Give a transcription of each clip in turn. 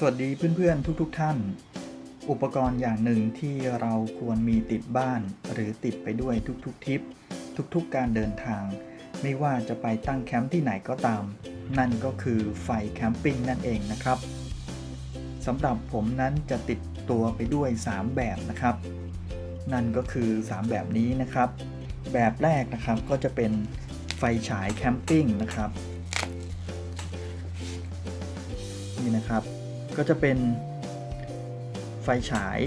สวัสดีเพื่อนๆทุกๆทท่าน อุปกรณ์อย่างหนึ่งที่เราควรมีติดบ้าน หรือติดไปด้วยทุกๆทริป ทุกๆการเดินทาง ไม่ว่าจะไปตั้งแคมป์ที่ไหนก็ตาม นั่นก็คือไฟแคมปิ้งนั่นเองนะครับสำหรับผมนั้นจะติดตัวไปด้วย 3 แบบนะครับ นั่นก็คือ 3 แบบนี้นะครับ แบบแรกนะครับก็จะเป็นไฟฉายแคมปิ้งนะครับนี่นะครับ ก็จะเป็นไฟฉาย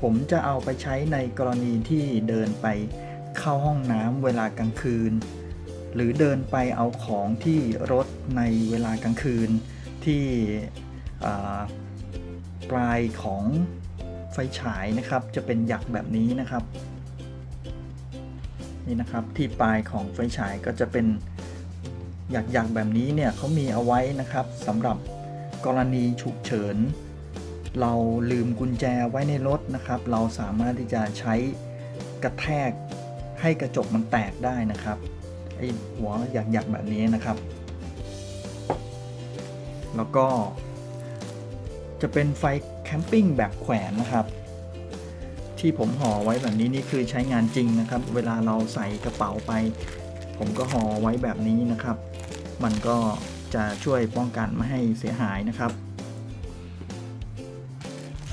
ผมจะเอาไปใช้ในกรณีที่เดินไปเข้าห้องน้ำเวลากลางคืน หรือเดินไปเอาของที่รถในเวลากลางคืนที่ปลายของไฟฉายนะครับ จะเป็นหยักแบบนี้นะครับ นี่นะครับที่ปลายของไฟฉายก็จะเป็น หยักๆแบบนี้เนี่ยเขามีเอาไว้นะครับสำหรับกรณีฉุกเฉิน เราลืมกุญแจไว้ในรถนะครับ เราสามารถที่จะใช้กระแทกให้กระจกมันแตกได้นะครับไอหัวหยักๆแบบนี้นะครับ แล้วก็ จะเป็นไฟแคมปิ้งแบบแขวนนะครับที่ผมห่อไว้แบบนี้นี่คือใช้งานจริงนะครับ เวลาเราใส่กระเป๋าไป ผมก็ห่อไว้แบบนี้นะครับ มันก็จะช่วยป้องกันไม่ให้เสียหายนะครับ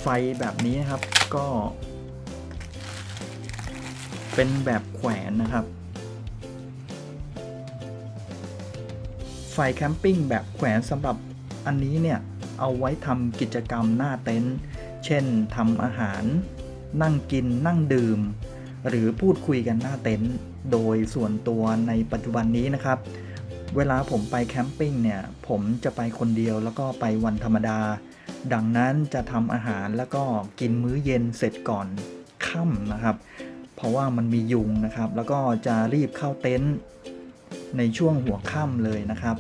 ไฟแบบนี้นะครับก็ เป็นแบบแขวนนะครับ ไฟแคมปิ้งแบบแขวนสำหรับอันนี้เนี่ย เอาไว้ทำกิจกรรมหน้าเต็นท์เช่นทำอาหาร นั่งกินนั่งดื่ม หรือพูดคุยกันหน้าเต็นท์โดยส่วนตัวในปัจจุบันนี้นะครับ เวลาผมไปแคมปิ้งเนี่ยผมจะไปคนเดียวแล้วก็ไปวันธรรมดา ดังนั้นจะทำอาหารแล้วก็กินมื้อเย็นเสร็จก่อนค่ำนะครับ เพราะว่ามันมียุงนะครับ แล้วก็จะรีบเข้าเต็นท์ในช่วงหัวค่ำเลยนะครับ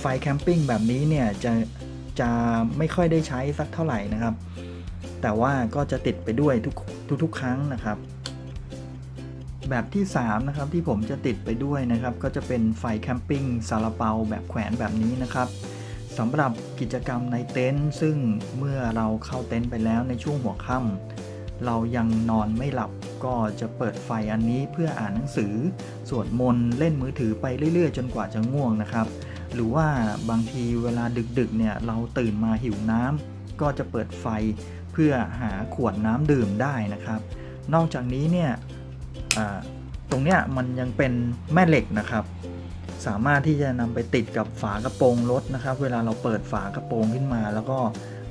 ไฟแคมปิ้งแบบนี้เนี่ยจะจะไม่ค่อยได้ใช้สักเท่าไหร่นะครับ แต่ว่าก็จะติดไปด้วยทุกทุกๆครั้งนะครับ แบบที่ 3 นะครับ ที่ผมจะติดไปด้วยนะครับ ก็จะเป็นไฟแคมปิ้งซาลาเปาแบบแขวนแบบนี้นะครับสำหรับกิจกรรมในเต็นท์ซึ่งเมื่อเราเข้าเต็นท์ไปแล้วในช่วงหัวค่ำเรายังนอนไม่หลับก็จะเปิดไฟอันนี้เพื่ออ่านหนังสือ สวดมนต์เล่นมือถือไปเรื่อยๆ จนกว่าจะง่วงนะครับ หรือว่าบางทีเวลาดึกๆเนี่ยเราตื่นมาหิวน้ำก็จะเปิดไฟเพื่อหาขวดน้ำดื่มได้นะครับ นอกจากนี้เนี่ย ตรงเนี้ยมันยังเป็นแม่เหล็กนะครับ สามารถที่จะนำไปติดกับฝากระโปรงรถนะครับ เวลาเราเปิดฝากระโปรงขึ้นมา แล้วก็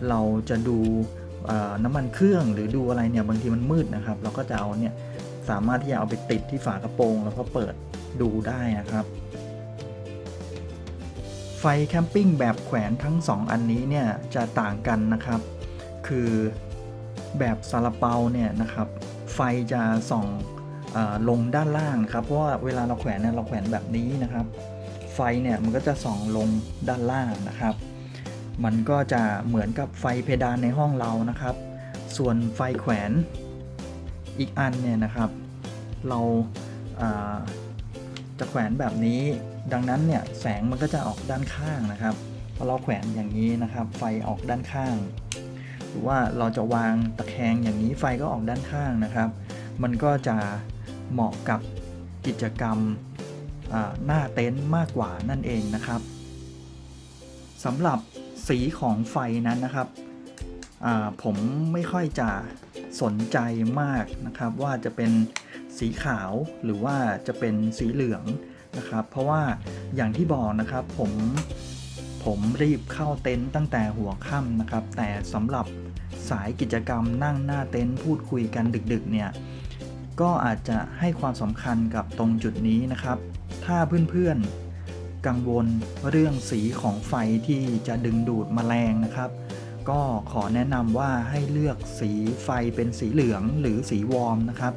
เราจะดูน้ำมันเครื่องหรือดูอะไรเนี่ยบางทีมันมืดนะครับ เราก็จะเอาเนี่ยสามารถที่จะเอาไปติดที่ฝากระโปรง แล้วก็เปิดดูได้นะครับไฟแคมปิ้งแบบแขวนทั้ง 2 อันนี้เนี่ยจะต่างกันนะครับ คือแบบซาลาเปาเนี่ยนะครับ ไฟจะส่อง ลงด้านล่างครับเพราะว่าเวลาเราแขวนเนี่ยเราแขวนแบบนี้นะครับ ไฟเนี่ยมันก็จะส่องลงด้านล่างนะครับ มันก็จะเหมือนกับไฟเพดานในห้องเรานะครับ ส่วนไฟแขวนอีกอันเนี่ยนะครับ เราาจะแขวนแบบนี้ ดังนั้นเนี่ยแสงมันก็จะออกด้านข้างนะครับพอเราแขวนอย่างนี้นะครับ ไฟออกด้านข้าง หรือว่าเราจะวางตะแคงอย่างนี้ไฟก็ออกด้านข้างนะครับ มันก็จะ เหมาะกับกิจกรรมหน้าเต็นท์มากกว่านั่นเองนะครับสำหรับสีของไฟนั้นนะครับผมไม่ค่อยจะสนใจมากนะครับ ว่าจะเป็นสีขาวหรือว่าจะเป็นสีเหลืองนะครับ เพราะว่าอย่างที่บอกนะครับผมผมรีบเข้าเต็นท์ตั้งแต่หัวค่ำนะครับ แต่สำหรับสายกิจกรรมนั่งหน้าเต็นท์พูดคุยกันดึกๆเนี่ย ก็อาจจะให้ความสำคัญกับตรงจุดนี้นะครับ ถ้าเพื่อนๆ กังวลเรื่องสีของไฟที่จะดึงดูดแมลงนะครับ ก็ขอแนะนำว่าให้เลือกสีไฟเป็นสีเหลืองหรือสีวอร์มนะครับ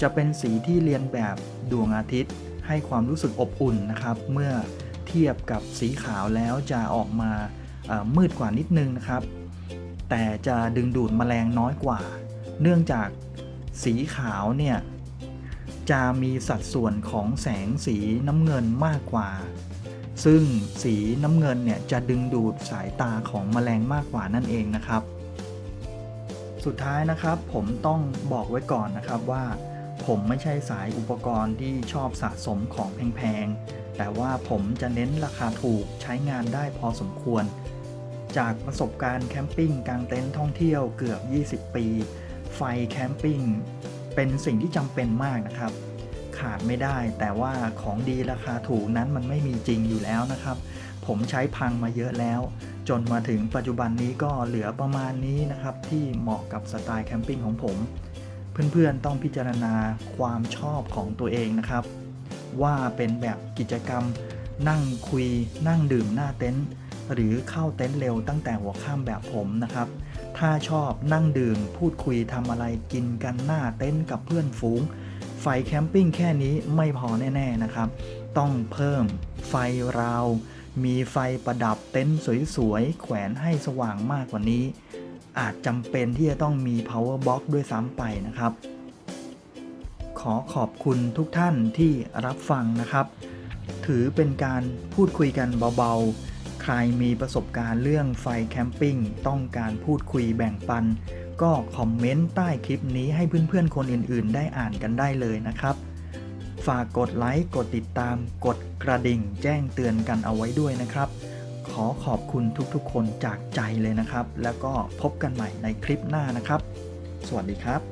จะเป็นสีที่เรียนแบบดวงอาทิตย์ ให้ความรู้สึกอบอุ่นนะครับ เมื่อเทียบกับสีขาวแล้วจะออกมามืดกว่านิดนึงนะครับ แต่จะดึงดูดแมลงน้อยกว่า เนื่องจาก สีขาวเนี่ยจะมีสัดส่วนของแสงสีน้ำเงินมากกว่า ซึ่งสีน้ำเงินเนี่ยจะดึงดูดสายตาของแมลงมากกว่านั่นเองนะครับ สุดท้ายนะครับผมต้องบอกไว้ก่อนนะครับว่า ผมไม่ใช่สายอุปกรณ์ที่ชอบสะสมของแพงๆ แต่ว่าผมจะเน้นราคาถูกใช้งานได้พอสมควร จากประสบการณ์แคมปิ้งกลางเต็นท์ท่องเที่ยวเกือบ 20 ปี ไฟแคมปิ้งเป็นสิ่งที่จำเป็นมากนะครับ ขาดไม่ได้แต่ว่าของดีราคาถูกนั้นมันไม่มีจริงอยู่แล้วนะครับ ผมใช้พังมาเยอะแล้ว จนมาถึงปัจจุบันนี้ก็เหลือประมาณนี้นะครับ ที่เหมาะกับสไตล์แคมปิ้งของผม เพื่อนๆต้องพิจารณาความชอบของตัวเองนะครับ ว่าเป็นแบบกิจกรรม นั่งคุย นั่งดื่มหน้าเต็นท์หรือเข้าเต็นท์เร็วตั้งแต่หัวค่ำแบบผมนะครับ ถ้าชอบนั่งดื่ม พูดคุยทำอะไรกินกันหน้าเต็นท์กับเพื่อนฝูง ไฟแคมปิ้งแค่นี้ไม่พอแน่ๆนะครับ ต้องเพิ่มไฟราว มีไฟประดับเต็นท์สวยๆ แขวนให้สว่างมากกว่านี้ อาจจำเป็นที่จะต้องมี power box ด้วยซ้ำไปนะครับ ขอขอบคุณทุกท่านที่รับฟังนะครับ ถือเป็นการพูดคุยกันเบาๆ ใครมีประสบการณ์เรื่องไฟแคมปิ้งต้องการพูดคุยแบ่งปัน ก็คอมเมนต์ใต้คลิปนี้ให้เพื่อนๆคนอื่นๆ ได้อ่านกันได้เลยนะครับ ฝากกดไลค์กดติดตาม กดกระดิ่งแจ้งเตือนกันเอาไว้ด้วยนะครับ ขอขอบคุณทุกๆ คนจากใจเลยนะครับ แล้วก็พบกันใหม่ในคลิปหน้านะครับ สวัสดีครับ